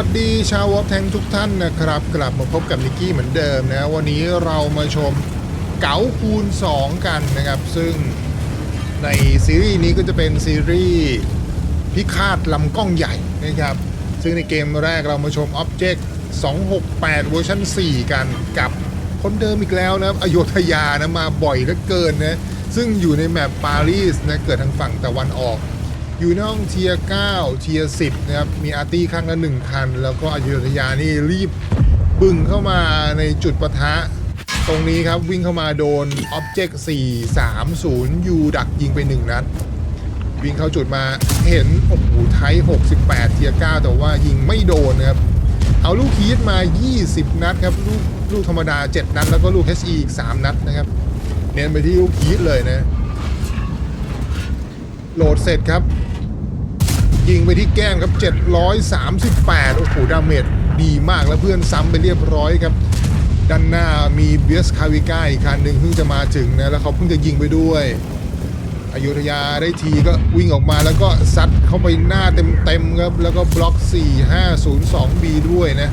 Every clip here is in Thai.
วัสดีชาววอลแทงทุกท่านนะครับ กลับมาพบกับนิกกี้เหมือนเดิมนะ วันนี้เรามาชมเก๋าคูณ 2 กันนะครับ ซึ่งในซีรีส์นี้ก็จะเป็นซีรีส์พิฆาตลำกล้องใหญ่นะครับ ซึ่งในเกมแรกเรามาชม Object 268 เวอร์ชัน4 กันกับคนเดิมอีกแล้วนะอโยธยานะมาบ่อยเหลือเกินนะ ซึ่งอยู่ในแมปปารีสนะเกิดทางฝั่งตะวันออก อยู่ในห้องเทียร์9เทียร์10นะครับมีอาร์ตี้ข้างละหนึ่งคัน แล้วก็อยุธยานี่รีบบึ่งเข้ามาในจุดปะทะ ตรงนี้ครับวิ่งเข้ามาโดน Object 430 U ดักยิงไปหนึ่งนัด วิ่งเข้าจุดมาเห็น โอ้โหไทย 68 เทียร์9แต่ว่ายิงไม่โดนนะครับ เอาลูกฮีทมา 20 นัดครับ ลูกลูกธรรมดา 7 นัด แล้วก็ลูก HE อีก 3 นัดนะครับ เน้นไปที่ลูกฮีทเลยนะโหลดเสร็จครับ ยิงไปที่แก้มครับ 738 โอ้โห ดาเมจดีมากแล้วเพื่อนซ้ำไปเรียบร้อยครับ ด้านหน้ามีเบียสคาวิก้าอีกคันหนึ่งเพิ่งจะมาถึงนะ แล้วเขาเพิ่งจะยิงไปด้วยอยุธยาได้ทีก็วิ่งออกมาแล้วก็ซัดเข้าไปหน้าเต็มๆครับ แล้วก็บล็อก 4502B ด้วยนะ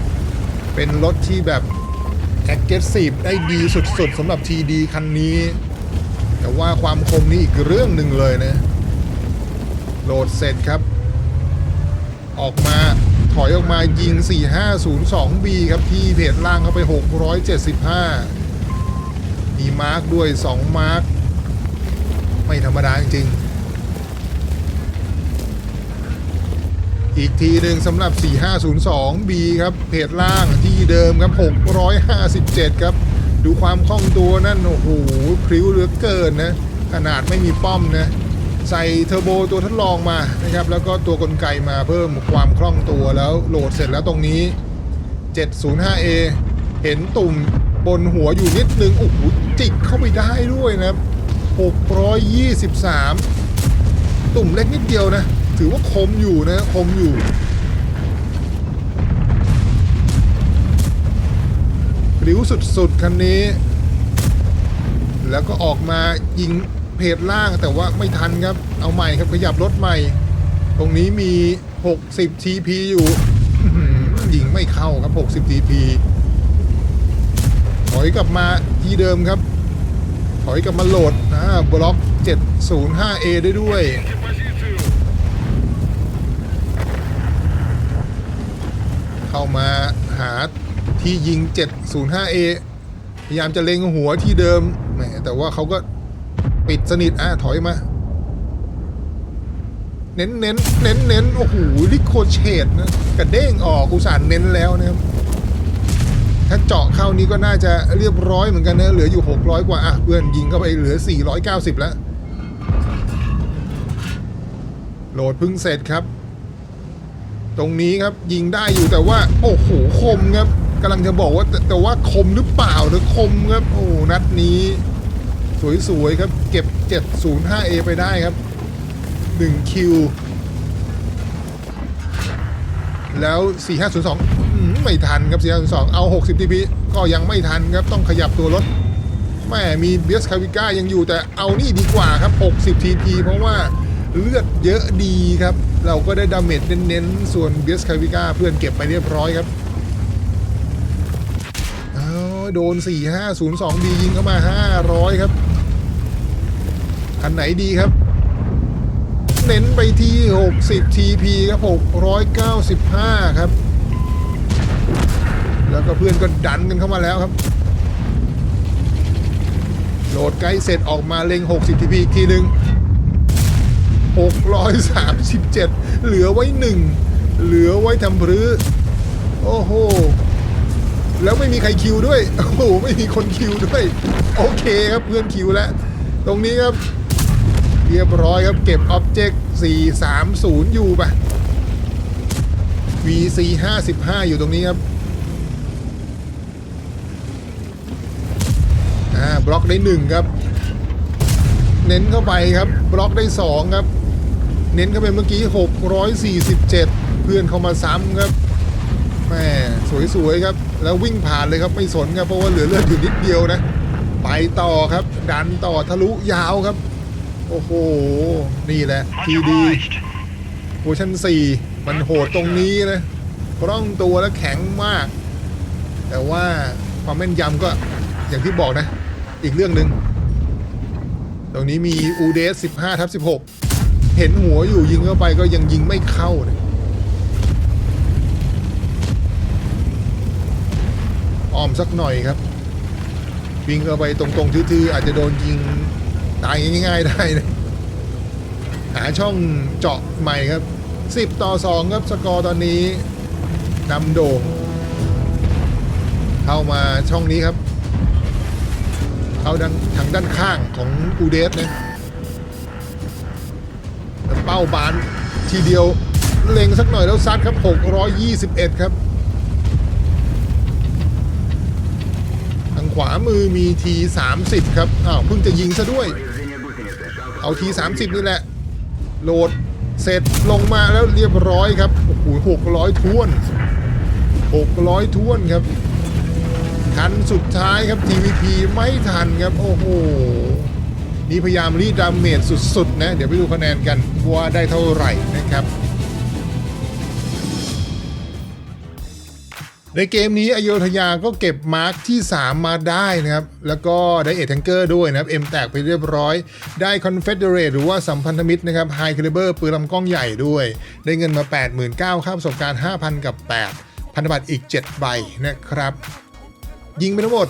เป็นรถที่แบบ aggressive ได้ดีสุดๆสำหรับ TD คันนี้ แต่ว่าความคมนี่อีกเรื่องหนึ่งเลยนะ โหลดเสร็จครับ ออกมาถอยออกมายิง 4502B ครับที่เพจล่างเข้าไป 675 มีมาร์กด้วย 2 มาร์กไม่ธรรมดาจริงๆอีกทีหนึ่งสำหรับ 4502B ครับเพจล่างที่เดิมครับ 657 ครับ ดูความคล่องตัวนั่น โอ้โหพริ้วเหลือเกินนะ ขนาดไม่มีป้อมนะ ใส่เทอร์โบตัวทดลองมานะครับแล้วก็ตัวกลไกมาเพิ่มความคล่องตัวแล้วโหลดเสร็จแล้วตรงนี้ 705A เห็นตุ่มบนหัวอยู่นิดนึงโอ้โหจิกเข้าไปได้ด้วยนะ623 ตุ่มเล็กนิดเดียวนะ ถือว่าคมอยู่นะคมอยู่ ริ้วสุดๆ คันนี้ แล้วก็ออกมายิง เพจล่างแต่ว่าไม่ทันครับ เอาใหม่ครับขยับรถใหม่ ตรงนี้มี 60 TP อยู่ยิงไม่เข้าครับ 60 TP ถอยกลับมาที่เดิมครับ ถอยกลับมาโหลดอ่าบล็อก 705A ได้ด้วยเข้ามาหาที่ยิง 705A พยายามจะเล็งหัวที่เดิมแหมแต่ว่าเขาก็ ปิดสนิทอะถอยมา เน้นเน้นเน้นเน้นโอ้โหลิโคเชตนะกระเด้งออกอุตส่าห์เน้นแล้วนะครับถ้าเจาะเข้านี้ก็น่าจะเรียบร้อยเหมือนกันนะเหลืออยู่ 600 กว่าอะเพื่อนยิงเข้าไปเหลือ 490 แล้ว โหลดพึ่งเสร็จครับ ตรงนี้ครับยิงได้อยู่แต่ว่า โอ้โหคมครับกำลังจะบอกว่าแต่แต่ว่าคมหรือเปล่าหรือคมครับโอ้นัดนี้ สวยๆครับ เก็บ 705A ไปได้ครับ 1 คิว แล้ว 4502อืมไม่ทันครับ 4502 เอา 60 TP ก็ยังไม่ทันครับ ต้องขยับตัวรถ แม่มีเบียสคาวิก้ายังอยู่แต่เอานี่ดีกว่าครับ 60 TP เพราะว่าเลือดเยอะดีครับ เราก็ได้ดาเมจเน้นๆ ส่วนเบียสคาวิก้าเพื่อนเก็บไปเรียบร้อยครับเอโดน 4502B ยิงเข้ามา 500 ครับ คันไหนดีครับ เน้นไปที่ 60 TP ครับ 695 ครับ แล้วก็เพื่อนก็ดันกันเข้ามาแล้วครับ โหลดใกล้เสร็จออกมาเล็ง 60 TP อีกทีหนึ่ง637 เหลือไว้หนึ่งเหลือไว้ทำพรื้โอ้โห แล้วไม่มีใครคิวด้วย โอ้โห ไม่มีคนคิวด้วย โอเคครับเพื่อนคิวแล้ว ตรงนี้ครับ เรียบร้อยครับเก็บ Object 430 อยู่ปะ VC 55อยู่ตรงนี้ครับ อ่า บล็อกได้ 1 ครับ เน้นเข้าไปครับ บล็อกได้ 2 ครับ เน้นเข้าไปเมื่อกี้ 647 เพื่อนเข้ามาซ้ำครับแหม่สวย ๆ ครับ แล้ววิ่งผ่านเลยครับ ไม่สนครับ เพราะว่าเหลือเลือดอยู่นิดเดียวนะ ไปต่อครับ ดันต่อทะลุยาวครับ โอ้โห นี่แหละ Much TD obliged. เวอร์ชัน4 มันโหดตรงนี้นะคล่องตัวและแข็งมาก แต่ว่าความแม่นยำก็อย่างที่บอกนะ อีกเรื่องหนึ่งตรงนี้มีอูเดส15ทับ16 เห็นหัวอยู่ยิงเข้าไปก็ยังยิงไม่เข้าเลยอ้อมสักหน่อยครับ วิ่งเข้าไปตรงๆทื่อๆอาจจะโดนยิง ตายง่ายๆได้นะหาช่องเจาะใหม่ครับ 10 ต่อ 2 ครับสกอร์ตอนนี้นำโด่งเข้ามาช่องนี้ครับ เข้าด้านทางด้านข้างของอูเดสนะเป้าบานทีเดียวเล็งสักหน่อยแล้วซัดครับ 621 ครับ ขวามือมีที30 ครับ อ้าว เพิ่งจะยิงซะด้วย เอาที30 นี่แหละ โหลดเสร็จลงมาแล้วเรียบร้อยครับ โอ้โหหกร้อยท้วน 600ท้วนครับ ทันสุดท้ายครับ TVP ไม่ทันครับ โอ้โห นี่พยายามรีดดาเมจสุดๆ นะ เดี๋ยวไปดูคะแนนกันว่าได้เท่าไหร่นะครับ ในเกมนี้อโยธยาก็เก็บมาร์คที่ 3 มาได้นะครับ แล้วก็ได้เอทแทงเกอร์ด้วยนะครับเอ็มแตกไปเรียบร้อย ได้คอนเฟเดเรตหรือว่าสัมพันธมิตรนะครับไฮคาลิเบอร์ปืนลำกล้องใหญ่ด้วย ได้เงินมา 89,000ค่าประสบการณ์ 5,000 กับ 8 พันธบัตรอีก 7 ใบนะครับ ยิงไปทั้งหมด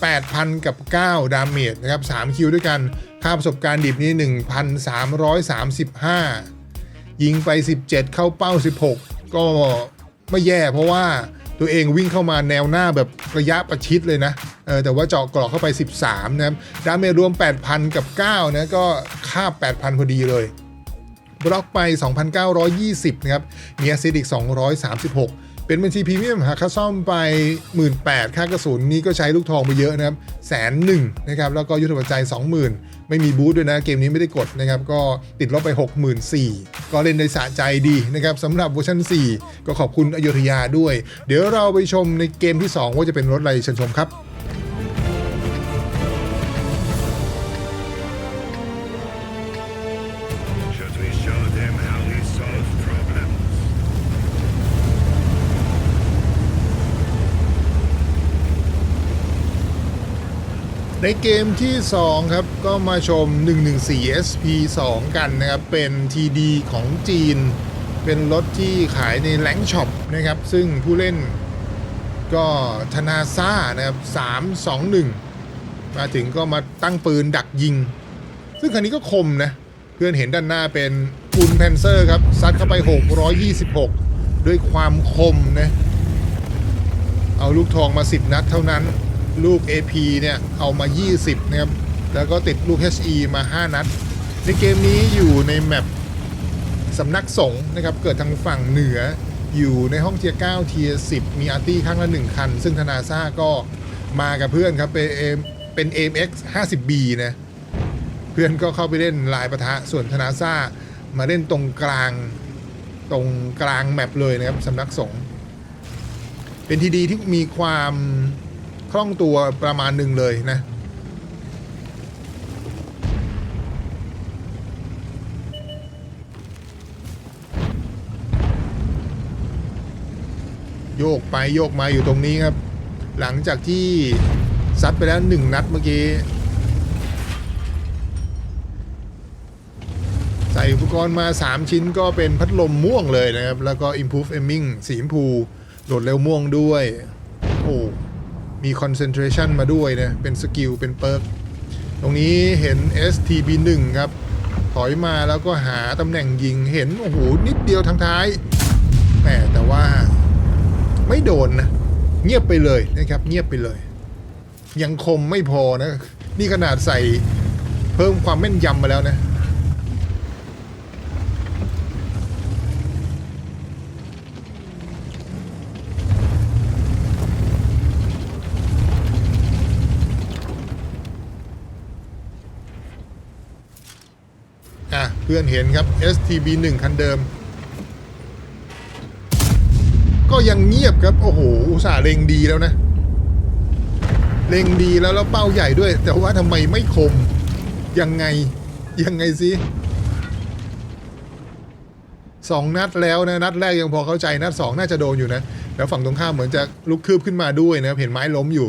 8,000 กับ 9 ดาเมจนะครับ 3 คิวด้วยกัน ค่าประสบการณ์ดิบนี้ 1,335 ยิงไป 17 เข้าเป้า 16 ก็ไม่แย่เพราะว่า ตัวเองวิ่งเข้ามาแนวหน้าแบบระยะประชิดเลยนะเออแต่ว่าเจาะกรอกเข้าไป 13 นะครับดาเมจรวม 8,000 กับ 9 นะก็ค่า 8,000 พอดีเลยบล็อกไป 2,920 นะครับ มีแอสซิดอีก 236 เป็นบัญชีพรีเมียมหาค่าซ่อมไป 1 8ื่นค่ากระสุนนี้ก็ใช้ลูกทองไปเยอะนะครับแสนหนึ่งนะครับแล้วก็ยุทธปัจจัย 20,000 ไม่มีบูธด้วยนะเกมนี้ไม่ได้กดนะครับก็ติดลบไป 64,000 ก็เล่นในสะใจดีนะครับสำหรับเวอร์ชัน4 ก็ขอบคุณอโยธยาด้วย เดี๋ยวเราไปชมในเกมที่ 2 ว่าจะเป็นรถอะไรเชิญชมครับ ในเกมที่ 2 ครับ ก็มาชม 114 SP 2 กันนะครับ เป็น TD ของจีน เป็นรถที่ขายในแลงช็อปนะครับ ซึ่งผู้เล่นก็ธนาซ่านะครับ 321 มาถึงก็มาตั้งปืนดักยิง ซึ่งคันนี้ก็คมนะ เพื่อนเห็นด้านหน้าเป็นปุนแพนเซอร์ครับ ซัดเข้าไป 626 ด้วยความคมนะ เอาลูกทองมา 10 นัดเท่านั้น ลูก AP เนี่ยเอามา 20 นะครับ แล้วก็ติดลูก HE มา 5 นัด ในเกมนี้อยู่ในแมปสำนักสงฆ์นะครับ เกิดทางฝั่งเหนืออยู่ในห้องเทียร์9เทียร์10 มีอาร์ตี้ข้างละ 1 คัน ซึ่งธนาซ่าก็มากับเพื่อนครับ เป็น AM เป็น AMX 50B นะ เพื่อนก็เข้าไปเล่นลายประทะ ส่วนธนาซ่ามาเล่นตรงกลางตรงกลางแมปเลยนะครับสำนักสงฆ์เป็นทีดีที่มีความ ล่องตัวประมาณหนึ่งเลยนะ โยกไปโยกมาอยู่ตรงนี้ครับ หลังจากที่ซัดไปแล้วหนึ่งนัดเมื่อกี้ ใส่อุปกรณ์มา 3 ชิ้นก็เป็นพัดลมม่วงเลยนะครับ แล้วก็ Improve Aiming สีชมพูโหลดเร็วม่วงด้วย โอ้ มี Concentration มาด้วยนะ เป็นสกิล เป็นเปิร์กตรงนี้เห็น STB1 ครับ ถอยมาแล้วก็หาตำแหน่งยิงเห็น โอ้โห นิดเดียวทางท้ายแหมแต่ว่าไม่โดนนะ เงียบไปเลยนะครับ เงียบไปเลย ยังคมไม่พอนะ นี่ขนาดใส่เพิ่มความแม่นยำมาแล้วนะ อะ เพื่อนเห็นครับ STB 1คันเดิม ก็ยังเงียบครับ โอ้โห อุตส่าห์เล็งดีแล้วนะ เล็งดีแล้วแล้วเป้าใหญ่ด้วย แต่ว่าทำไมไม่คม ยังไง ยังไงสิสองนัดแล้วนะ นัดแรกยังพอเข้าใจ นัดสองน่าจะโดนอยู่นะ แล้วฝั่งตรงข้ามเหมือนจะลุกคืบขึ้นมาด้วยนะ เห็นไม้ล้มอยู่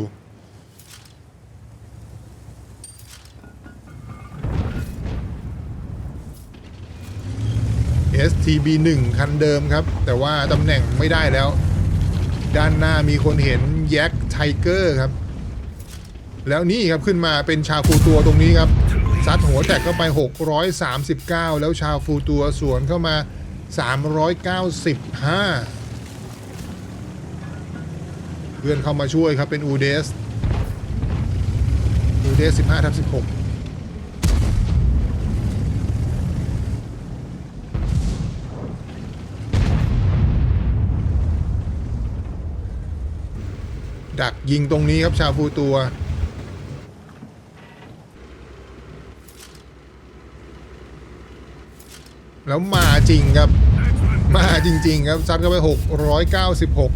TB1 คันเดิมครับ แต่ว่าตำแหน่งไม่ได้แล้ว ด้านหน้ามีคนเห็นแย็กไทเกอร์ครับ แล้วนี่ครับขึ้นมาเป็นชาฟูตัวตรงนี้ครับซัดหัวแตกเข้าไป 639 แล้วชาฟูตัวสวนเข้ามา 395 เพื่อนเข้ามาช่วยครับเป็นอูเดสอูเดส15ทับ16 ดักยิงตรงนี้ครับชาฟูตัว แล้วมาจริงครับ มาจริง ๆ ครับซัดเข้าไป 696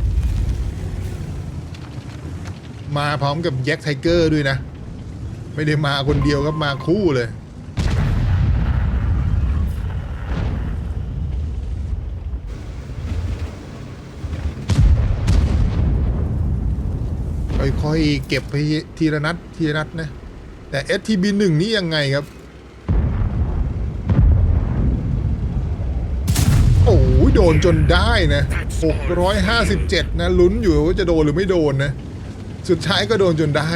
มาพร้อมกับแย็กไทเกอร์ด้วยนะ ไม่ได้มาคนเดียวครับมาคู่เลย ค่อยๆเก็บไปทีละนัดทีละนัดนะแต่ STB 1นี่ยังไงครับ โอ้ยโดนจนได้นะ 657 นะลุ้นอยู่ว่าจะโดนหรือไม่โดนนะ สุดท้ายก็โดนจนได้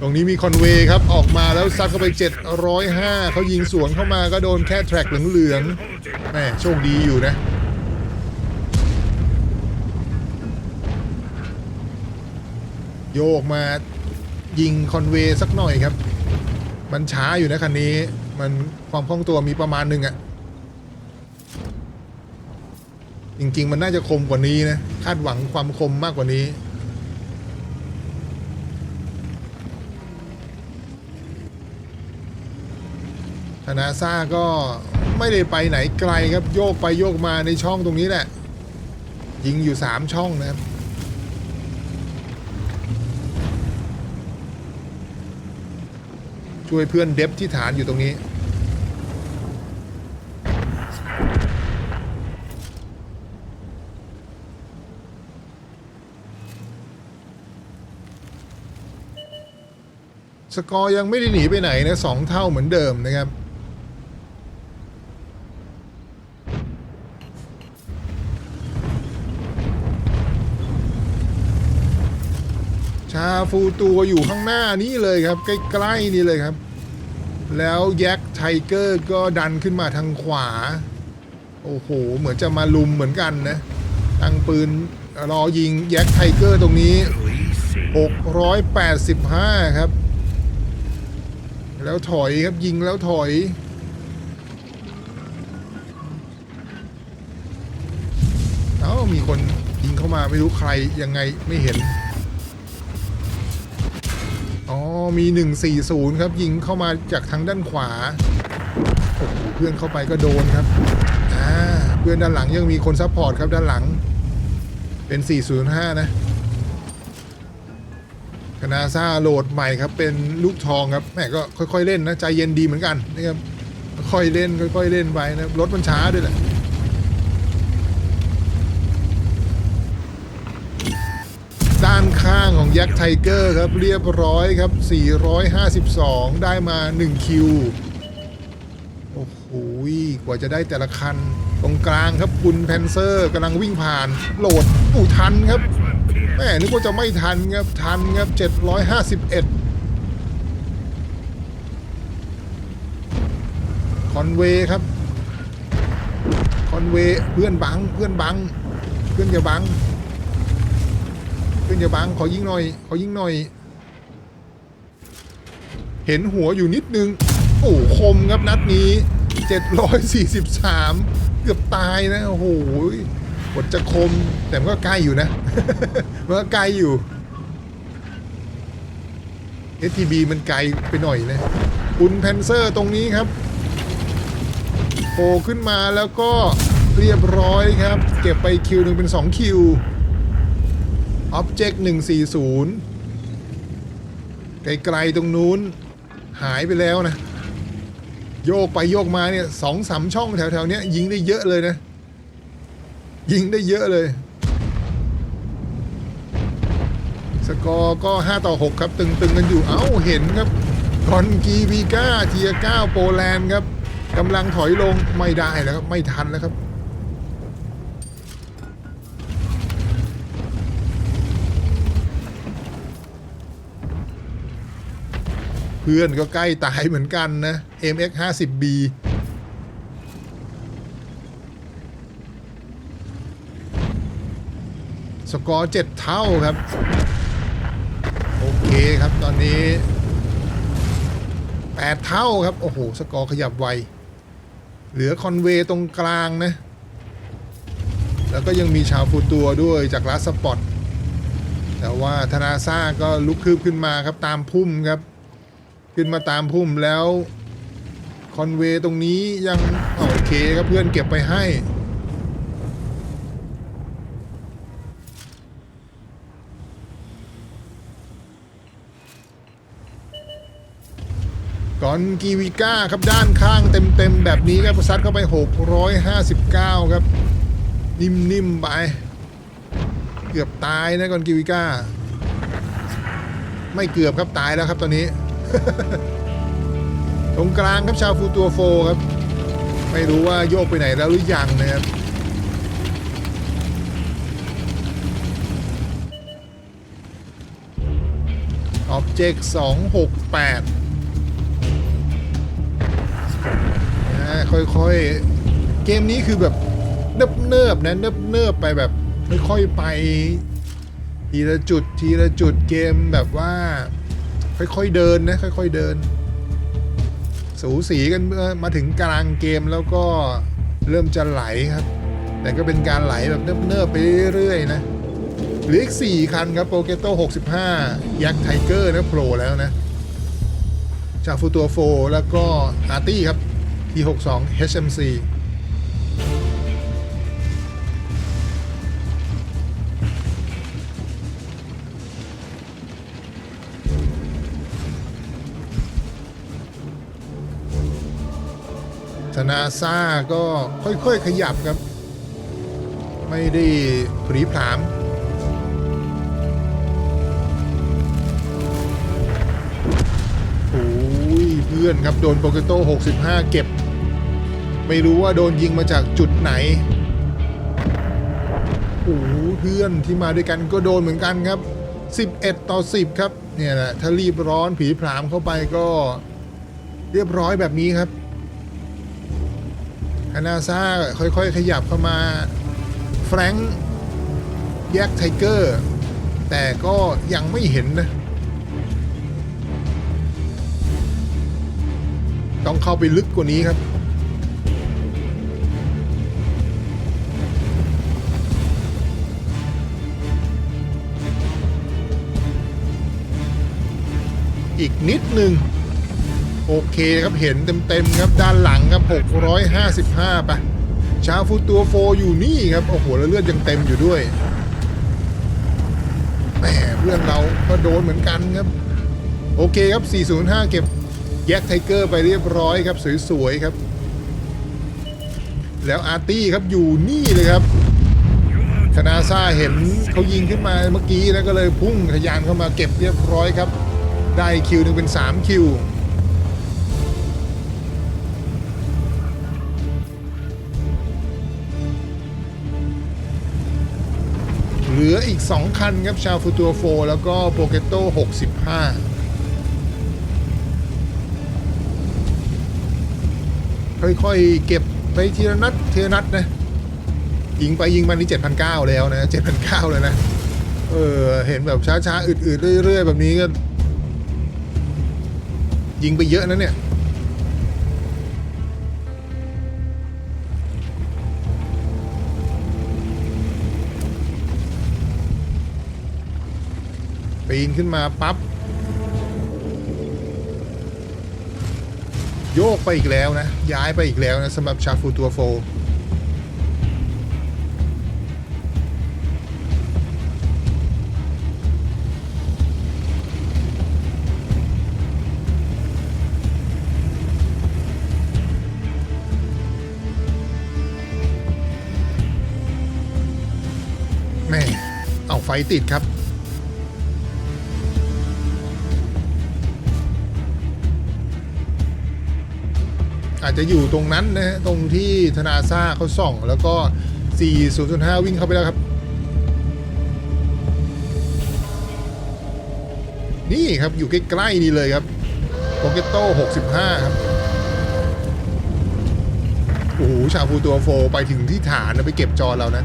ตรงนี้มีคอนเวย์ครับ ออกมาแล้วซัดเข้าไป 705 เขายิงสวนเข้ามาก็โดนแค่แทร็กเหลืองๆแหมโชคดีอยู่นะ โยกมายิงคอนเวย์สักหน่อยครับ มันช้าอยู่นะคันนี้ มันความคล่องตัวมีประมาณหนึ่งอะจริง ๆ มันน่าจะคมกว่านี้นะ คาดหวังความคมมากกว่านี้ ธนาซาก็ไม่ได้ไปไหนไกลครับ โยกไปโยกมาในช่องตรงนี้แหละ ยิงอยู่ 3 ช่องนะครับ ช่วยเพื่อนเดฟที่ฐานอยู่ตรงนี้ สกอร์ยังไม่ได้หนีไปไหนนะสองเท่าเหมือนเดิมนะครับ ชาฟูตัวอยู่ข้างหน้านี้เลยครับ ใกล้ๆนี่เลยครับ แล้วแย็กไทเกอร์ก็ดันขึ้นมาทางขวา โอ้โห เหมือนจะมาลุมเหมือนกันนะตั้งปืนรอยิงแย็กไทเกอร์ตรงนี้ 685 ครับ แล้วถอยครับยิงแล้วถอยเอ้ามีคนยิงเข้ามาไม่รู้ใครยังไงไม่เห็น มี 140 ครับ ยิงเข้ามาจากทางด้านขวาโอ้โหเพื่อนเข้าไปก็โดนครับอ่าเพื่อนด้านหลังยังมีคนซัพพอร์ตครับด้านหลัง เป็น 405 นะคณาซาโหลดใหม่ครับ เป็นลูกทองครับแม่ก็ค่อยๆเล่นนะ ใจเย็นดีเหมือนกันนะครับค่อยเล่นค่อยๆเล่นไปนะรถมันช้าด้วยแหละ ด้าน ข้างของยักษ์ไทเกอร์ครับเรียบร้อยครับ 452 ได้มา 1 คิว โอ้โหกว่าจะได้แต่ละคัน ตรงกลางครับคุณแพนเซอร์กำลังวิ่งผ่านโหลดอู้ทันครับแม่นึกว่าจะไม่ทันครับ ทันครับ 751 คอนเวย์ครับ คอนเวย์เพื่อนบัง เพื่อนบัง เพื่อนอย่าบัง เพื่อนอย่าบังขอยิงหน่อยขอยิงหน่อย เห็นหัวอยู่นิดนึง โอ้คมครับนัดนี้ 743 เกือบตายนะโอ้โหบทจะคมแต่มันก็ใกล้อยู่นะมันก็ไกลอยู่ STB มันไกลไปหน่อยนะคุณแพนเซอร์ตรงนี้ครับโผล่ขึ้นมาแล้วก็เรียบร้อยครับ เก็บไปคิวหนึ่งเป็น 2 คิว Object 140 ไกลๆตรงนู้น หายไปแล้วนะ โยกไปโยกมาเนี่ยสองสามช่องแถวๆเนี้ยยิงได้เยอะเลยนะ ยิงได้เยอะเลย สกอร์ก็ 5 ต่อ 6 ครับ ตึงๆกันอยู่ เอ้า เห็นครับกอนกีวีก้าเทียก้าโปแลนด์ครับกำลังถอยลงไม่ได้แล้วครับ ไม่ทันแล้วครับ เพื่อนก็ใกล้ตายเหมือนกันนะ MX 50B สกอร์7เท่าครับ โอเคครับตอนนี้8เท่าครับ โอ้โห สกอร์ขยับไว เหลือคอนเวย์ตรงกลางนะ แล้วก็ยังมีชาวฟูตัวด้วยจากลาสปอร์ตแต่ว่าธนาซ่าก็ลุกคืบขึ้นมาครับตามพุ่มครับ ขึ้นมาตามพุ่มแล้ว คอนเวย์ตรงนี้ยังโอเคครับเพื่อนเก็บไปให้ ก่อนกีวิก้าครับด้านข้างเต็มๆ แบบนี้ครับซัดเข้าไป 659 ครับ นิ่มๆ ไป เกือบตายนะก่อนกีวิก้า ไม่เกือบครับตายแล้วครับตอนนี้ ตรงกลางครับชาวฟูตัวโฟครับ ไม่รู้ว่าโยกไปไหนแล้วหรือยังนะครับออบเจกต์268นะค่อยๆ เกมนี้คือแบบเนิบเนิบๆนะเนิบเนิบๆไปแบบค่อยๆไป ทีละจุดทีละจุดเกมแบบว่า ค่อยๆเดินนะค่อย ๆเดิน สูสีกันเมื่อมาถึงกลางเกมแล้วก็เริ่มจะไหลครับ แต่ก็เป็นการไหลแบบเนิบๆไปเรื่อยๆนะเหลืออีก4คันครับโปเกโต้65 ยักษ์ไทเกอร์นะโผล่แล้วนะ จากฟูตัวโฟแล้วก็อาร์ตี้ครับ T62 HMC ธนาซ่าก็ค่อยๆขยับครับ ไม่ได้ผรีผลามโอ้ยเพื่อนครับโดนโปเกโต้ 65 เก็บ ไม่รู้ว่าโดนยิงมาจากจุดไหนโอ้เพื่อนที่มาด้วยกันก็โดนเหมือนกันครับ 11 ต่อ 10 ครับ เนี่ยแหละถ้ารีบร้อนผีผลามเข้าไปก็เรียบร้อยแบบนี้ครับ นาซาค่อยๆ ขยับเข้ามาแฟรงค์แยกไทเกอร์ แต่ก็ยังไม่เห็นนะ ต้องเข้าไปลึกกว่านี้ครับอีกนิดหนึ่ง โอเคครับเห็นเต็มๆครับด้านหลังครับ 655ไปะชาฟูตัวโฟอยู่นี่ครับโอ้โหแล้วเลือดยังเต็มอยู่ด้วยแหมเพื่อนเราก็โดนเหมือนกันครับ โอเคครับ 405 เก็บแยกไทเกอร์ไปเรียบร้อยครับ สวยๆครับ แล้วอาร์ตี้ครับอยู่นี่เลยครับคณาซาเห็นเขายิงขึ้นมาเมื่อกี้แล้วก็เลยพุ่งทะยานเข้ามาเก็บเรียบร้อยครับ ได้คิวหนึ่งเป็น 3 คิว เหลืออีก 2 คันครับชาวฟูตัวโฟแล้วก็โปเกโต้65 ค่อยๆ เก็บไปทีละนัดทีละนัดนะ ยิงไปยิงมานี่7,900แล้วนะ7,900เลยนะ เออ เห็นแบบช้าๆ อืดๆ เรื่อยๆ แบบนี้ก็ ยิงไปเยอะนะเนี่ย ปีนขึ้นมาปั๊บโยกไปอีกแล้วนะ ย้ายไปอีกแล้วนะสำหรับชาฟูตัวโฟ แม่เอาไฟติดครับ จจะอยู่ตรงนั้นนะฮะตรงที่ธนาซ่าเขาส่อง แล้วก็4005 วิ่งเข้าไปแล้วครับ นี่ครับอยู่ใกล้ๆนี่เลยครับโปเกโต้ 65 ครับโอ้โหชาฟูตัวโฟไปถึงที่ฐานนะไปเก็บจอเรานะ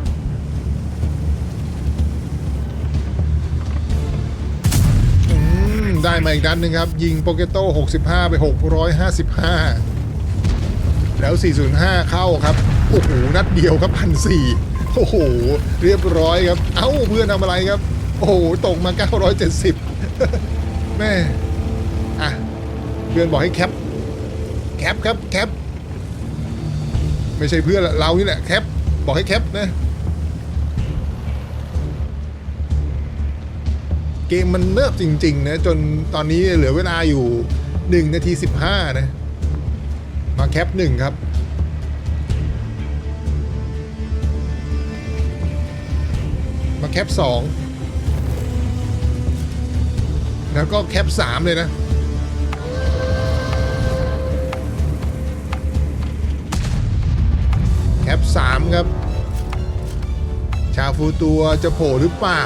อืมได้มาอีกนัดหนึ่งครับ ยิงโปเกโต้65 ไป 655 แล้ว 405 เข้าครับ โอ้โห นัดเดียวครับพันสี่โอ้โห เรียบร้อยครับ เอ้าเพื่อนทำอะไรครับ โอ้โห ตกมา 970 แม่ อะ เพื่อนบอกให้แคป แคปครับ แคป ไม่ใช่เพื่อนเรานี่แหละแคป บอกให้แคปนะ เกมมันเนิบจริง ๆ นะ จนตอนนี้เหลือเวลาอยู่ 1 นาที 15 นะ มาแคปหนึ่งครับ มาแคปสองแล้วก็แคปสามเลยนะแคปสามครับ ชาฟูตัวจะโผล่หรือเปล่า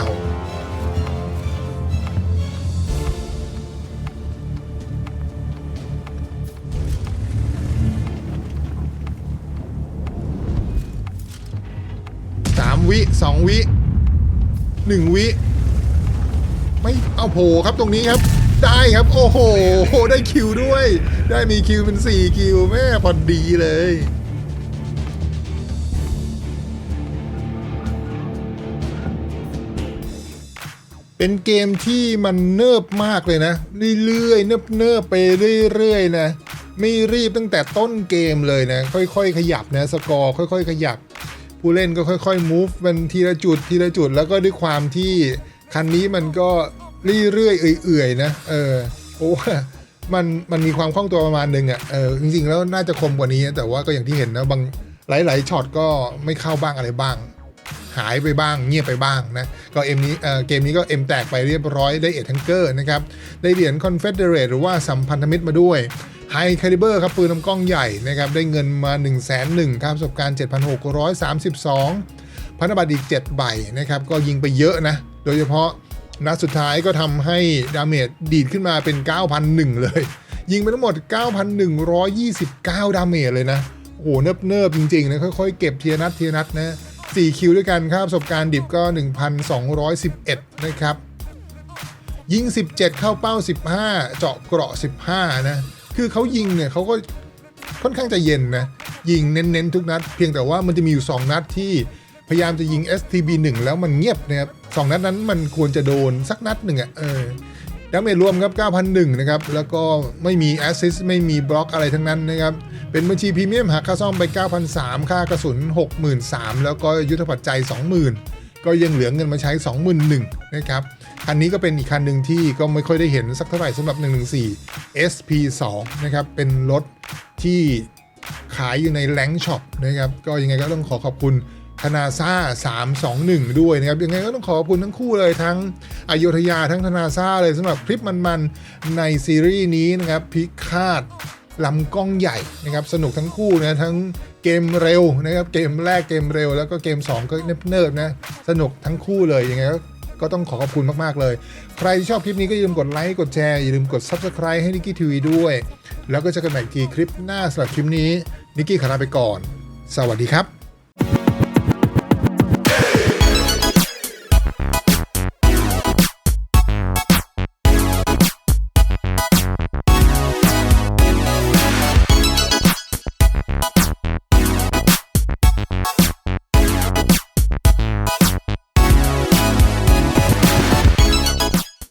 สองวิหนึ่งวิ ไม่เอาโผล่ครับตรงนี้ครับ ได้ครับ โอ้โห ได้คิวด้วย ได้มีคิวเป็น4คิวแม่พอดีเลยเป็นเกมที่มันเนิบมากเลยนะ เรื่อยๆเนิบเนิบๆไปเรื่อยๆนะ ไม่รีบตั้งแต่ต้นเกมเลยนะ ค่อยๆ ขยับนะ สกอร์ค่อย ๆ ขยับ ผู้เล่นก็ค่อยๆ move มันทีละจุดทีละจุด แล้วก็ด้วยความที่คันนี้มันก็เรื่อยๆเอื่อยๆนะเออเพราะว่ามันมันมีความคล่องตัวประมาณหนึ่งอะ่ะเออจริงๆแล้วน่าจะคมกว่านี้ แต่ว่าก็อย่างที่เห็นนะบางหลายๆช็อตก็ไม่เข้าบ้างอะไรบ้าง หายไปบ้างเงียบไปบ้างนะก็เอ็มนี้เออเกมนี้ก็เอ็มแตกไปเรียบร้อยได้เอ็ดทังเกอร์นะครับได้เหรียญคอนเฟเดเรตหรือว่าสัมพันธมิตรมาด้วย ไฮคาลิเบอร์ครับปืนลำกล้องใหญ่นะครับได้เงินมา 1 0 0 0 0 0ครับประสบการณ์ 7,632 พันธบัตรอีก 7 ใบนะครับก็ยิงไปเยอะนะ โดยเฉพาะนัดสุดท้ายก็ทำให้ดาเมจดีดขึ้นมาเป็น 9,001 เลย ยิงไปทั้งหมด 9,129 ดาเมจเลยนะ โอ้โหเนิบเนิบๆจริงๆนะค่อยๆ เก็บเทียนัดเทียนัดนะ4คิวด้วยกันครับประสบการณ์ดิบก็ 1,211 นะครับยิง 17 เข้าเป้า 15 เจาะเกราะ 15 นะ คือเขายิงเนี่ยเขาก็ค่อนข้างจะเย็นนะ ยิงเน้นๆทุกนัด เพียงแต่ว่ามันจะมีอยู่ 2 นัดที่พยายามจะยิง STB 1 แล้วมันเงียบนะครับสองนัดนั้นมันควรจะโดนสักนัดหนึ่งอะ่ะเออดาเมจรวมครับ 9,001 นะครับ แล้วก็ไม่มีแอสซิสไม่มีบล็อกอะไรทั้งนั้นนะครับ เป็นบัญชีพรีเมียมหักค่าซ่อมไป 9,003 ค่ากระสุน 63,000 แล้วก็ยุทธปัจจัย 20,000 ก็ยังเหลือเงินมาใช้ 21,000 นะครับ คันนี้ก็เป็นอีกคันหนึ่งที่ก็ไม่ค่อยได้เห็นสักเท่าไหร่สำหรับ 114 SP2 นะครับ เป็นรถที่ขายอยู่ในแลงช็อปนะครับ ก็ยังไงก็ต้องขอขอบคุณธนาซ่า321 ด้วยนะครับ ยังไงก็ต้องขอขอบคุณทั้งคู่เลยทั้งอโยธยาทั้งธนาซ่าเลยสำหรับคลิปมันๆในซีรีส์นี้นะครับพิฆาตลำกล้องใหญ่นะครับสนุกทั้งคู่นะทั้งเกมเร็วนะครับเกมแรกเกมเร็ว แล้วก็เกม 2 ก็เนิบๆนะสนุกทั้งคู่เลยยังไงก็ ก็ต้องขอขอบคุณมากๆเลย ใครที่ชอบคลิปนี้ก็อย่าลืมกดไลค์ กดแชร์ อย่าลืมกด Subscribe ให้นิกกี้ทีวีด้วย แล้วก็เจอกันใหม่อีกทีคลิปหน้าสำหรับคลิปนี้นิกกี้ขอลาไปก่อน สวัสดีครับ